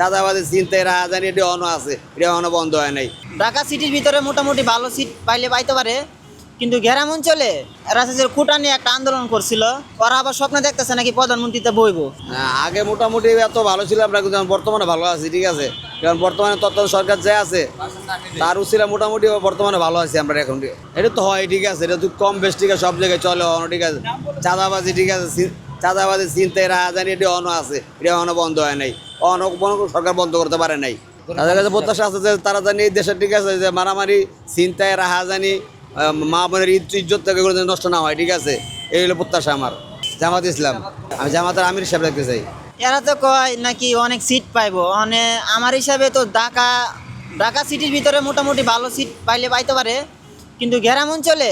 চাঁদাবাদী চিন্তায় রাহাজানি এটা অন আছে। এটা অন বন্ধ হয় নাই। ঢাকা সিটির ভিতরে মোটামুটি ভালো সিট পাইলে পাইতে পারে কিন্তু গ্রাম অঞ্চলে রাজের খুঁটা নিয়ে একটা আন্দোলন করছিল। ওরা আবার স্বপ্ন দেখতেছে নাকি প্রধানমন্ত্রীতে বইব। আগে মোটামুটি এত ভালো ছিল আমরা কিন্তু বর্তমানে ভালো আছি ঠিক আছে? কারণ বর্তমানে তত্ত্ব সরকার যে আছে তার উচিত মোটামুটি বর্তমানে ভালো আছি আমরা এখন। এটা তো হয় ঠিক আছে? এটা তো কম বেশ ঠিক আছে? সব জায়গায় চলে অন ঠিক আছে? চাঁদাবাজি ঠিক আছে? চাঁদাবাজি চিন্তায় রাহাজানি এটা অন আছে এটা অন বন্ধ হয় নাই। সরকার বন্ধ করতে পারে নাই। তাদের কাছে প্রত্যাশা আছে যে তারা জানি দেশের ঠিক আছে যে মারামারি চিন্তায় রাহাজানি আহ, মা বোনের ইজ্জ- ইজ্জত থেকে নষ্ট না হয় ঠিক আছে? এই হলো প্রত্যাশা আমার জামাত ইসলাম। আমি জামাতের আমির হিসাব রাখতে চাই। এরা তো কয় নাকি অনেক সিট পাইবো। মানে আমার হিসাবে তো ঢাকা ঢাকা সিটির ভিতরে মোটামুটি ভালো সিট পাইলে পাইতে পারে। কিন্তু গ্রাম অঞ্চলে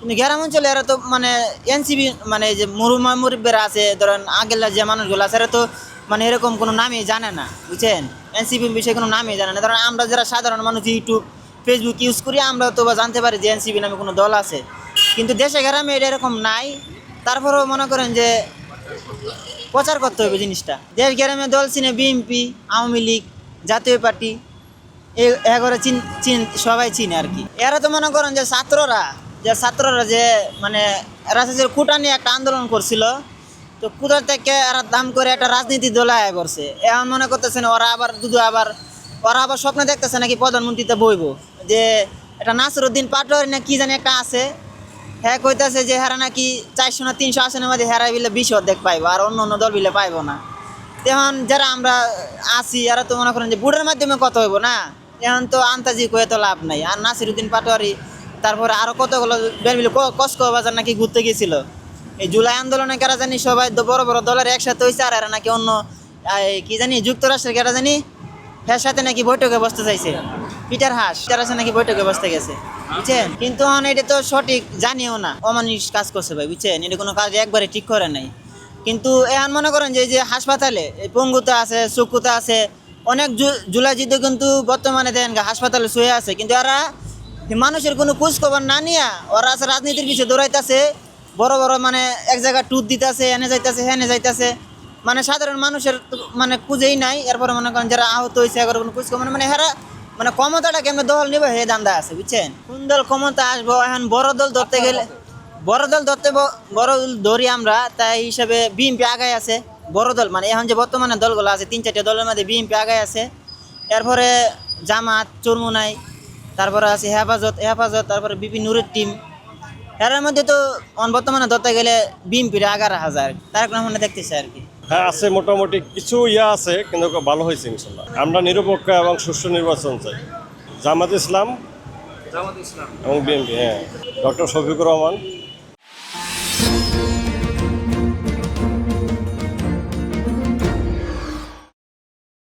কিন্তু গ্রাম অঞ্চলে এরা তো মানে এনসিবি মানে যে মুরুমা মুরব্বেরা আছে ধরেন আগের যে মানুষগুলো আছে এরা তো মানে এরকম কোনো নামই জানে না, বুঝছেন? এনসিপি বিষয়ে কোনো নামই জানে না। ধরেন আমরা যারা সাধারণ মানুষ ইউটিউব ফেসবুক ইউজ করি, আমরা তো বা জানতে পারি যে এনসিপি নামে কোনো দল আছে। কিন্তু দেশে গ্রামে এটা এরকম নাই। তারপরেও মনে করেন যে প্রচার করতে হবে জিনিসটা। দেশ গ্রামে দল চিনে বিএনপি আওয়ামী লীগ, জাতীয় পার্টি এগারো চিন চিন সবাই চিনে আর কি। এরা তো মনে করেন যে ছাত্ররা যে ছাত্ররা যে মানে রাজনীতির খুঁটা নিয়ে একটা আন্দোলন করছিল তো কুটার থেকে এরা দাম করে একটা রাজনীতি দোলায় করছে এখন মনে করতেছেন ওরা আবার দুধু আবার ওরা আবার স্বপ্ন দেখতেছে নাকি প্রধানমন্ত্রীতে বইব। যে এটা নাসরুদ্দিন পাটোয়ারি না কি জানি একটা আছে। হ্যাঁ কইতাছে যে হেরা নাকি চারশো না তিনশো আসনের মধ্যে হেরা বিলে বিশ অর্ধেক পাইবো আর অন্য অন্য দল বিলে পাইবো না। এখন যারা আমরা আছি, এরা তো মনে করেন যে বুড়ের মাধ্যমে কত হইব না? এখন তো আন্তাজি কয়ে তো লাভ নাই। আর নাসিরুদ্দিন পাটোয়ারি তারপরে আরও কতগুলো বেরবিল কসকো বাজার নাকি ঘুরতে গেছিল? এই জুলাই আন্দোলনে কারা জানি সবাই বড় বড় দলের একসাথে হয়েছে আর এরা নাকি অন্য কি জানি, যুক্তরাষ্ট্রের কারা জানি, এর সাথে নাকি বৈঠকে বসতে চাইছে। পিটার হাস তার সাথে নাকি বৈঠকে বসতে গেছে, বুঝছেন? কিন্তু এটা তো সঠিক জানিও না, অমানুষ কাজ করছে ভাই, বুঝছেন? এটা কোনো কাজ একবারে ঠিক করে নাই। কিন্তু এখন মনে করেন যে যে হাসপাতালে পঙ্গুতা আছে চকুতা আছে, অনেক জুলাজিতে কিন্তু বর্তমানে দেন হাসপাতালে শুয়ে আছে। কিন্তু এরা, মানুষের কোনো খোঁজ খবর না নিয়া, ওরা আছে রাজনীতির পিছিয়ে দৌড়াইতেছে বড় বড় মানে এক জায়গায় টুট দিতেছে এনে যাইতেছে হেনে যাইতেছে। মানে সাধারণ মানুষের মানে খুঁজেই নাই। এরপরে মনে করেন যারা আহত হয়েছে এগারো কোনো খোঁজ নাই। মানে হেরা মানে ক্ষমতাটা কেমন দল নিবে হে দান্দা আছে বুঝছেন? কোন দল ক্ষমতা আসব এখন বড় দল ধরতে গেলে বড় দল ধরতে বড় দল ধরি আমরা তাই হিসাবে বিএনপি আগায় আছে বড় দল। মানে এখন যে বর্তমানে দলগুলো আছে তিন চারটে দলের মধ্যে বিএনপি আগায় আছে। এরপরে জামাত চরমুনাই তারপরে আছে হেফাজত হেফাজত তারপরে বিপি নুরের টিম এর মধ্যে তো বর্তমানে ধরতে গেলে বিএনপির এগারো হাজার তার মানে দেখতেছে আর কি? হ্যাঁ আছে মোটামুটি কিছু ইয়া আছে কিন্তু ভালো হয়েছে ইনশাল্লাহ। আমরা নিরপেক্ষ এবং সুষ্ঠু নির্বাচন চাই। জামাত ইসলাম। এবং বিএনপি হ্যাঁ। ডক্টর শফিকুর রহমান